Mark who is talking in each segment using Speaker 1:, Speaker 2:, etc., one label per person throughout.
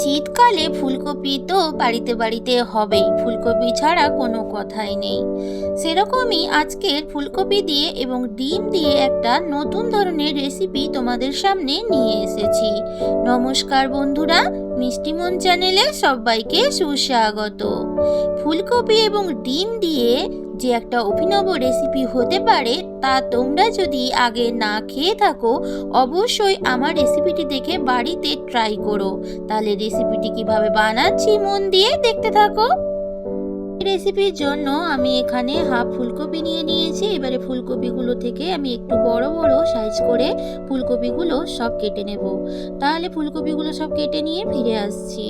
Speaker 1: শীতকালে ফুলকপি তো বাড়িতে বাড়িতে হবেই, ফুলকপি ছাড়া কোনো কথাই নেই। সেরকমই আজকের ফুলকপি দিয়ে এবং ডিম দিয়ে একটা নতুন ধরনের রেসিপি তোমাদের সামনে নিয়ে এসেছি। নমস্কার বন্ধুরা মিষ্টিমন চ্যানেলে সবাইকে সুস্বাগত। ফুলকপি এবং ডিম দিয়ে যে একটা অভিনব রেসিপি হতে পারে, তা তোমরা যদি আগে না খেয়ে থাকো, অবশ্যই আমার রেসিপিটি দেখে বাড়িতে ট্রাই করো। তাহলে রেসিপিটি কীভাবে বানাচ্ছি মন দিয়ে দেখতে থাকো। রেসিপির জন্য আমি এখানে হাফ ফুলকপি নিয়ে নিয়েছি। এবারে ফুলকপিগুলো থেকে আমি একটু বড় বড় সাইজ করে ফুলকপিগুলো সব কেটে নেব। তাহলে ফুলকপিগুলো সব কেটে নিয়ে ফিরে আসছি।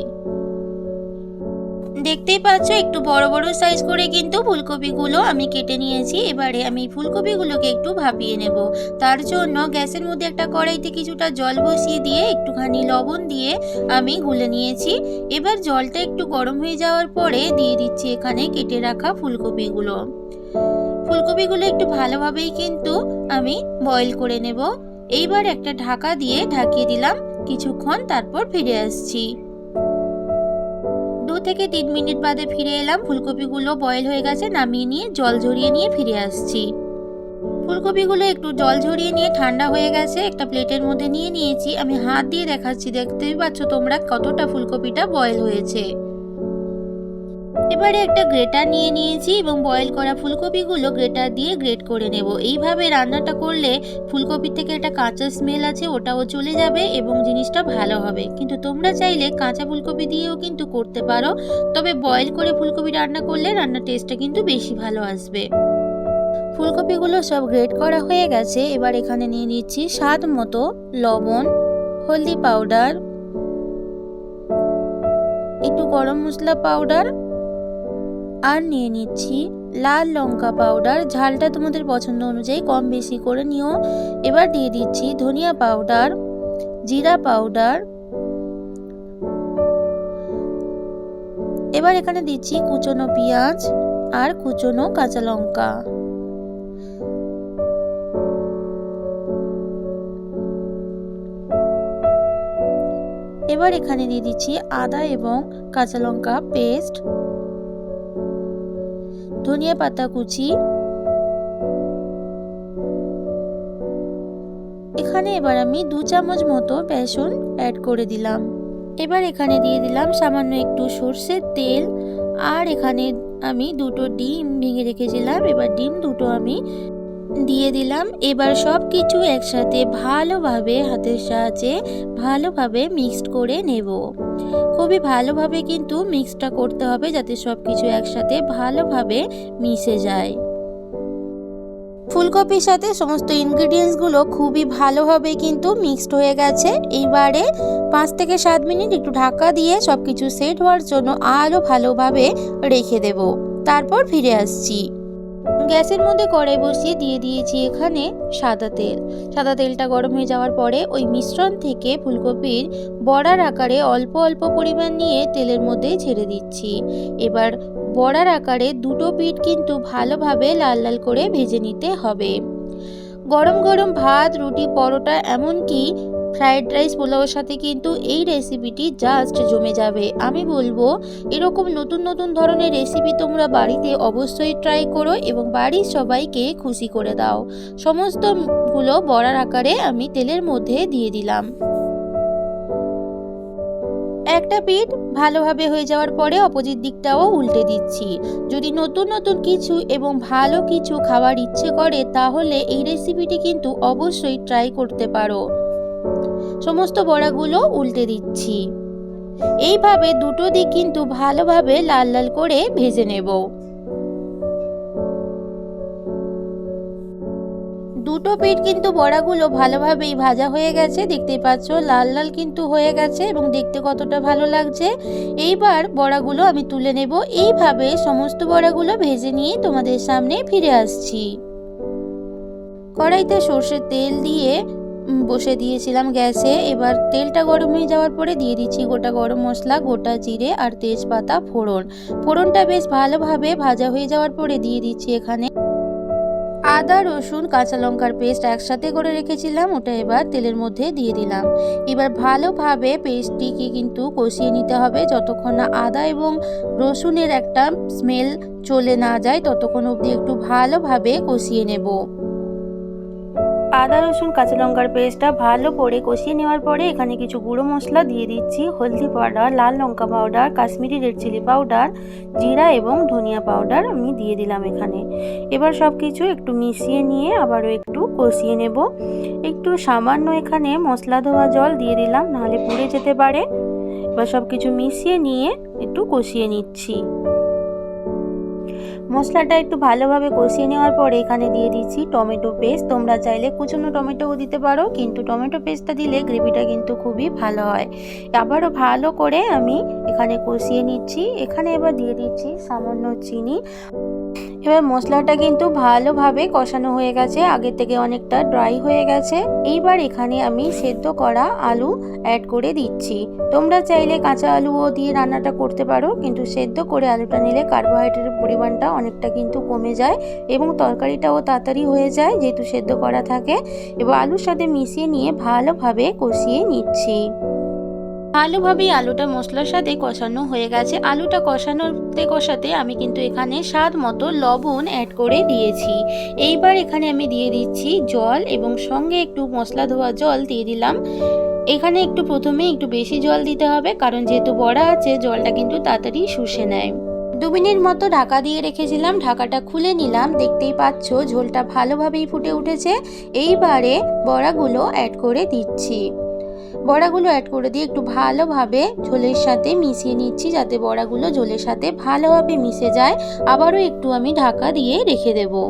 Speaker 1: দেখতেই পাচ্ছ, একটু বড় বড় সাইজ করে কিন্তু ফুলকপিগুলো আমি কেটে নিয়েছি। এবারে আমি ফুলকপিগুলোকে একটু ভাপিয়ে নেব। তার জন্য গ্যাসের মধ্যে একটা কড়াইতে কিছুটা জল বসিয়ে দিয়ে একটুখানি লবণ দিয়ে আমি গুলে নিয়েছি। এবার জলটা একটু গরম হয়ে যাওয়ার পরে দিয়ে দিচ্ছি এখানে কেটে রাখা ফুলকপিগুলো। ফুলকপিগুলো একটু ভালোভাবেই কিন্তু আমি বয়েল করে নেব। এইবার একটা ঢাকা দিয়ে ঢাকিয়ে দিলাম। কিছুক্ষণ তারপর ফিরে আসছি। থেকে তিন মিনিট বাদে ফিরে এলাম। ফুলকপিগুলো বয়েল হয়ে গেছে, নামিয়ে নিয়ে জল ঝরিয়ে নিয়ে ফিরে আসছি। ফুলকপিগুলো একটু জল ঝরিয়ে নিয়ে ঠান্ডা হয়ে গেছে, একটা প্লেটের মধ্যে নিয়ে নিয়েছি। আমি হাত দিয়ে দেখাচ্ছি, দেখতেই পাচ্ছ তোমরা কতটা ফুলকপিটা বয়েল হয়েছে। এবারে একটা গ্রেটার নিয়ে নিয়েছি এবং বয়েল করা ফুলকপিগুলো গ্রেটার দিয়ে গ্রেট করে নেব। এইভাবে রান্নাটা করলে ফুলকপির থেকে একটা কাঁচা স্মেল আছে, ওটাও চলে যাবে এবং জিনিসটা ভালো হবে। কিন্তু তোমরা চাইলে কাঁচা ফুলকপি দিয়েও কিন্তু করতে পারো, তবে বয়েল করে ফুলকপি রান্না করলে রান্নার টেস্টটা কিন্তু বেশি ভালো আসবে। ফুলকপিগুলো সব গ্রেট করা হয়ে গেছে। এবার এখানে নিয়ে নিচ্ছি স্বাদ মতো লবণ, হলদি পাউডার, একটু গরম মশলা পাউডার আর নিয়ে নিচ্ছি। লাল লঙ্কা পাউডার ঝালটা তোমাদের পছন্দ অনুযায়ী কম বেশি করে নিও। এবার দিয়ে দিচ্ছি ধনিয়া পাউডার জিরা পাউডার এবার এখানে দিচ্ছি কুচনো পেঁয়াজ আর কুচনো কাঁচা লঙ্কা। এবার এখানে দিয়ে দিচ্ছি আদা এবং কাঁচা লঙ্কা পেস্ট ধনিয়া পাতা কুচি। এখানে এবার আমি দু চামচ মতো বেসন অ্যাড করে দিলাম। এবার এখানে দিয়ে দিলাম সামান্য একটু সর্ষের তেল। আর এখানে আমি দুটো ডিম ভেঙে রেখেছিলাম। এবার ডিম দুটো আমি দিয়ে দিলাম। এবার সব কিছু একসাথে ভালোভাবে হাতের সাহায্যে ভালোভাবে মিক্সড করে নেব। খুবই ভালোভাবে কিন্তু মিক্সটা করতে হবে যাতে সব কিছু একসাথে ভালোভাবে মিশে যায়। ফুলকপির সাথে সমস্ত ইনগ্রিডিয়েন্টসগুলো খুবই ভালোভাবে কিন্তু মিক্সড হয়ে গেছে। এইবারে পাঁচ থেকে সাত মিনিট একটু ঢাকা দিয়ে সব কিছু সেট হওয়ার জন্য আরও ভালোভাবে রেখে দেব। তারপর ফিরে আসছি। গ্যাসের মধ্যে কড়াই বসিয়ে দিয়ে দিয়েছি এখানে সাদা তেল। সাদা তেলটা গরম হয়ে যাওয়ার পরে ওই মিশ্রণ থেকে ফুলকপির বড়ার আকারে অল্প অল্প পরিমাণ নিয়ে তেলের মধ্যে ছেড়ে দিচ্ছি। এবার বড়ার আকারে দুটো পিঠ কিন্তু ভালোভাবে লাল লাল করে ভেজে নিতে হবে। গরম গরম ভাত, রুটি, পরোটা এমনকি ফ্রাইড রাইস পোলাওয়ের সাথে কিন্তু এই রেসিপিটি জাস্ট জমে যাবে। আমি বলব, এরকম নতুন নতুন ধরনের রেসিপি তোমরা বাড়িতে অবশ্যই ট্রাই করো এবং বাড়ির সবাইকে খুশি করে দাও। সমস্তগুলো বড়ার আকারে আমি তেলের মধ্যে দিয়ে দিলাম। একটা পিঠ ভালোভাবে হয়ে যাওয়ার পরে অপোজিট দিকটাও উল্টে দিচ্ছি। যদি নতুন নতুন কিছু এবং ভালো কিছু খাওয়ার ইচ্ছে করে, তাহলে এই রেসিপিটি কিন্তু অবশ্যই ট্রাই করতে পারো। সমস্ত বড়াগুলো উল্টে দিচ্ছি। এইভাবে দুটো দিক কিন্তু ভালোভাবে লাল লাল করে ভেজে নেব। দুটো পিঠ কিন্তু বড়াগুলো ভালোভাবেই ভাজা হয়ে গেছে দেখতেই পাচ্ছ? লাল লাল কিন্তু হয়ে গেছে এবং দেখতে কতটা ভালো লাগছে। এইবার বড়াগুলো আমি তুলে নেব। এইভাবে সমস্ত বড়াগুলো ভেজে নিয়ে তোমাদের সামনে ফিরে আসছি। কড়াইতে সর্ষের তেল দিয়ে বসে দিয়েছিলাম গ্যাসে। এবার তেলটা গরম হয়ে যাওয়ার পরে দিয়ে দিচ্ছি গোটা গরম মশলা, গোটা জিরে আর তেজপাতা, ফোড়ন। ফোড়নটা বেশ ভালোভাবে ভাজা হয়ে যাওয়ার পরে দিয়ে দিচ্ছি এখানে আদা, রসুন, কাঁচা লঙ্কার পেস্ট একসাথে করে রেখেছিলাম, ওটা এবার তেলের মধ্যে দিয়ে দিলাম। এবার ভালোভাবে পেস্টটিকে কিন্তু কষিয়ে নিতে হবে। যতক্ষণ না আদা এবং রসুনের একটা স্মেল চলে না যায়, ততক্ষণ অবধি একটু ভালোভাবে কষিয়ে নেব। আদা, রসুন, কাঁচা লঙ্কার পেস্টটা ভালো করে কষিয়ে নেওয়ার পরে এখানে কিছু গুঁড়ো মশলা দিয়ে দিচ্ছি। হলদি পাউডার, লাল লঙ্কা powder, Kashmiri red chilli powder, জিরা এবং ধনিয়া পাউডার আমি দিয়ে দিলাম এখানে। এবার সব কিছু একটু মিশিয়ে নিয়ে আবারও একটু কষিয়ে নেব। একটু সামান্য এখানে মশলা ধোয়া জল দিয়ে দিলাম, নাহলে পুড়ে যেতে পারে। এবার সব কিছু মিশিয়ে নিয়ে একটু কষিয়ে নিচ্ছি। মশলাটা একটু ভালোভাবে কষিয়ে নেওয়ার পর এখানে দিয়ে দিচ্ছি টমেটো পেস্ট। তোমরা চাইলে কুচনো টমেটোও দিতে পারো, কিন্তু টমেটো পেস্টটা দিলে গ্রেভিটা কিন্তু খুবই ভালো হয়। আবারও ভালো করে আমি এখানে কষিয়ে নিচ্ছি। এখানে এবার দিয়ে দিচ্ছি সামান্য চিনি। এবার মশলাটা কিন্তু ভালোভাবে কষানো হয়ে গেছে আগের থেকে অনেকটা ড্রাই হয়ে গেছে। এইবার এখানে আমি সেদ্ধ করা আলু অ্যাড করে দিচ্ছি। তোমরা চাইলে কাঁচা আলুও দিয়ে রান্নাটা করতে পারো, কিন্তু সেদ্ধ করে আলুটা নিলে কার্বোহাইড্রেটের পরিমাণটা অনেকটা কিন্তু কমে যায় এবং তরকারিটাও তাড়াতাড়ি হয়ে যায় যেহেতু সেদ্ধ করা থাকে। এবার আলুর সাথে মিশিয়ে নিয়ে ভালোভাবে কষিয়ে নিচ্ছি। ভালোভাবেই আলুটা মশলার সাথে কষানো হয়ে গেছে। আলুটা কষানোতে কষাতে আমি কিন্তু এখানে স্বাদ মতো লবণ অ্যাড করে দিয়েছি। এইবার এখানে আমি দিয়ে দিচ্ছি জল এবং সঙ্গে একটু মশলা ধোয়া জল দিয়ে দিলাম। এখানে একটু প্রথমে একটু বেশি জল দিতে হবে, কারণ যেহেতু বড়া আছে, জলটা কিন্তু তাড়াতাড়ি শুষে নেয়। দু মিনিট মতো ঢাকা দিয়ে রেখেছিলাম, ঢাকাটা খুলে নিলাম। দেখতেই পাচ্ছ, ঝোলটা ভালোভাবেই ফুটে উঠেছে। এইবারে বড়াগুলো অ্যাড করে দিচ্ছি। বড়াগুলো অ্যাড করে দিয়ে একটু ভালোভাবে ঝোলের সাথে মিশিয়ে নিচ্ছি যাতে বড়াগুলো ঝোলের সাথে ভালোভাবে মিশে যায়। আবারও একটু আমি ঢাকা দিয়ে রেখে দেবো।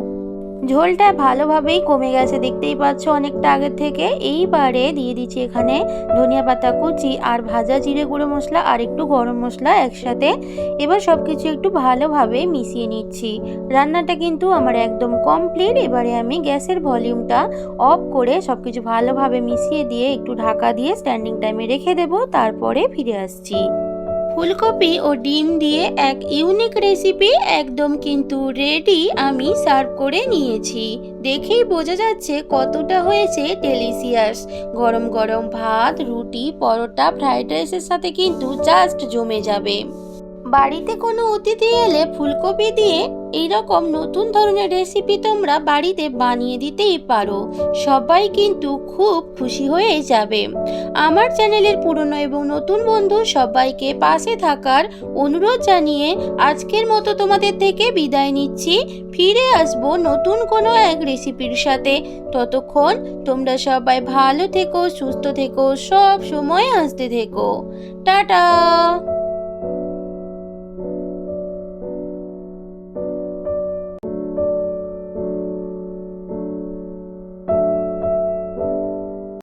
Speaker 1: ঝোলটা ভালোভাবেই কমে গেছে, দেখতেই পাচ্ছ অনেকটা আগের থেকে। এইবারে দিয়ে দিচ্ছি এখানে ধনিয়া পাতা কুচি আর ভাজা জিরে গুঁড়ো মশলা আর একটু গরম মশলা একসাথে। এবার সব কিছু একটু ভালোভাবে মিশিয়ে নিচ্ছি। রান্নাটা কিন্তু আমার একদম কমপ্লিট। এবারে আমি গ্যাসের ভলিউমটা অফ করে সব কিছু ভালোভাবে মিশিয়ে দিয়ে একটু ঢাকা দিয়ে স্ট্যান্ডিং টাইমে রেখে দেবো, তারপরে ফিরে আসছি। ফুলকপি ও ডিম দিয়ে এক ইউনিক রেসিপি একদম কিন্তু রেডি আমি সার্ভ করে নিয়েছি। দেখেই বোঝা যাচ্ছে কতটা হয়েছে ডেলিসিয়াস গরম গরম ভাত, রুটি, পরোটা ফ্রাইড রাইসের সাথে কিন্তু জাস্ট জমে যাবে। বাড়িতে কোনো অতিথি এলে ফুলকপি দিয়ে এইরকম নতুন ধরনের রেসিপি তোমরা বাড়িতে বানিয়ে দিতেই পারো। সবাই কিন্তু খুব খুশি হয়ে যাবে। আমার চ্যানেলের পুরনো এবং নতুন বন্ধু সবাইকে পাশে থাকার অনুরোধ জানিয়ে আজকের মতো তোমাদের থেকে বিদায় নিচ্ছি। ফিরে আসব নতুন কোনো এক রেসিপির সাথে। ততক্ষণ তোমরা সবাই ভালো থেকো, সুস্থ থেকো, সব সময় হাসতে থেকো। টাটা!